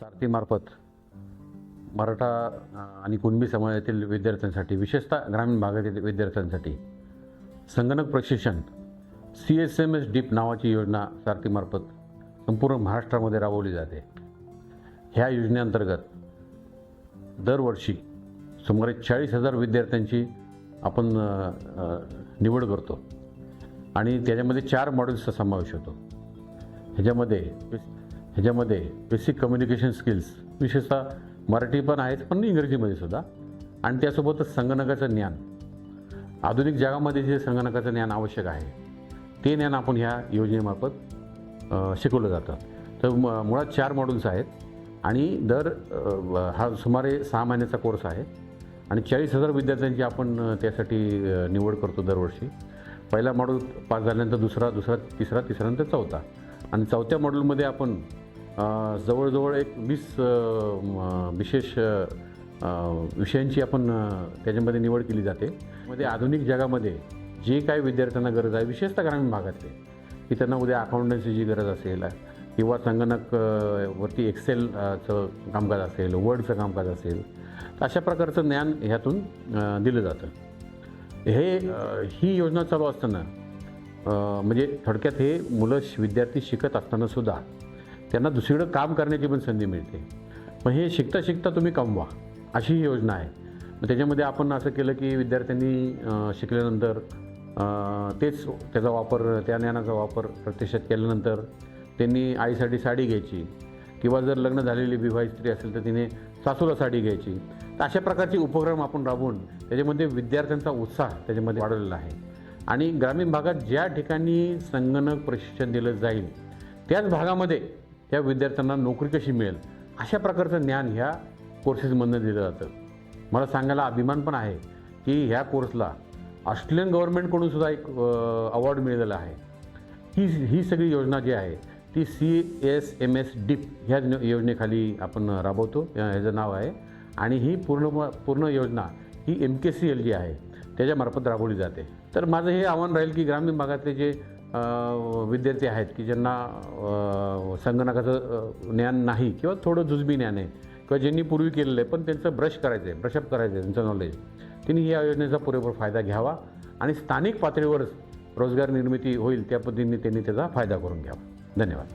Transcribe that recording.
सारथीमार्फत मराठा आणि कुणबी समाजातील विद्यार्थ्यांसाठी विशेषतः ग्रामीण भागातील विद्यार्थ्यांसाठी संगणक प्रशिक्षण C S M S deep नावाची योजना सारथीमार्फत संपूर्ण महाराष्ट्रामध्ये राबवली जाते. ह्या योजनेअंतर्गत दरवर्षी सुमारे चाळीस हजार विद्यार्थ्यांची आपण निवड करतो आणि त्याच्यामध्ये चार मॉड्यूल्सचा समावेश होतो. ह्याच्यामध्ये ह्याच्यामध्ये बेसिक कम्युनिकेशन स्किल्स विशेषतः मराठी पण आहेत पण इंग्रजीमध्ये सुद्धा. आणि त्यासोबतच संगणकाचं ज्ञान. आधुनिक जगामध्ये जे संगणकाचं ज्ञान आवश्यक आहे ते ज्ञान आपण ह्या योजनेमार्फत शिकवलं जातं. तर म मुळात चार मॉड्यूल्स आहेत आणि दर हा सुमारे सहा महिन्याचा कोर्स आहे. आणि चाळीस हजार विद्यार्थ्यांची आपण त्यासाठी निवड करतो दरवर्षी. पहिला मॉड्यूल पास झाल्यानंतर दुसरा दुसरा तिसरा तिसऱ्यानंतर चौथा. आणि चौथ्या मॉड्यूलमध्ये आपण जवळजवळ एक वीस विशेष विषयांची आपण त्याच्यामध्ये निवड केली जाते. मध्ये आधुनिक जगामध्ये जे काही विद्यार्थ्यांना गरज आहे विशेषतः ग्रामीण भागातले की त्यांना उद्या अकाउंटन्सीची गरज असेल किंवा संगणक वरती एक्सेलचं कामकाज असेल वर्डचं कामकाज असेल तर अशा प्रकारचं ज्ञान ह्यातून दिलं जातं. हे ही योजना चालू असताना म्हणजे थोडक्यात हे मुलं विद्यार्थी शिकत असताना सुद्धा त्यांना दुसरीकडं काम करण्याची पण संधी मिळते. मग हे शिकता शिकता तुम्ही कमवा अशी ही योजना आहे. मग त्याच्यामध्ये आपण असं केलं की विद्यार्थ्यांनी शिकल्यानंतर तेच त्याचा वापर त्या ज्ञानाचा वापर प्रत्यक्षात केल्यानंतर त्यांनी आईसाठी साडी घ्यायची किंवा जर लग्न झालेली विवाहित स्त्री असेल तर तिने सासूला साडी घ्यायची. तर अशा प्रकारचे उपक्रम आपण राबवून त्याच्यामध्ये विद्यार्थ्यांचा उत्साह त्याच्यामध्ये वाढवलेला आहे. आणि ग्रामीण भागात ज्या ठिकाणी संगणक प्रशिक्षण दिलं जाईल त्याच भागामध्ये या विद्यार्थ्यांना नोकरी कशी मिळेल? अशा प्रकारचं ज्ञान ह्या कोर्सेसमधनं दिलं जातं. मला सांगायला अभिमान पण आहे की ह्या कोर्सला ऑस्ट्रेलियन गव्हर्नमेंटकडून सुद्धा एक अवॉर्ड मिळालेला आहे. ही ही सगळी योजना जी आहे ती C S M S deep ह्या योजनेखाली आपण राबवतो. ह्याचं नाव आहे. आणि ही पूर्ण पूर्ण योजना ही एम के सी एल जी आहे. त्याच्यामार्फत राबवली जाते. तर माझं हे आव्हान राहील की ग्रामीण भागातले जे विद्यार्थी आहेत की ज्यांना संगणकाचं ज्ञान नाही किंवा थोडं जुजबी ज्ञान आहे किंवा ज्यांनी पूर्वी केलेलं आहे पण त्यांचं ब्रश करायचं आहे ब्रशअप करायचं आहे त्यांचं नॉलेज त्यांनी या योजनेचा पुरेपूर फायदा घ्यावा आणि स्थानिक पातळीवरच रोजगार निर्मिती होईल त्या पद्धतीने त्यांनी त्याचा फायदा करून घ्यावा. धन्यवाद.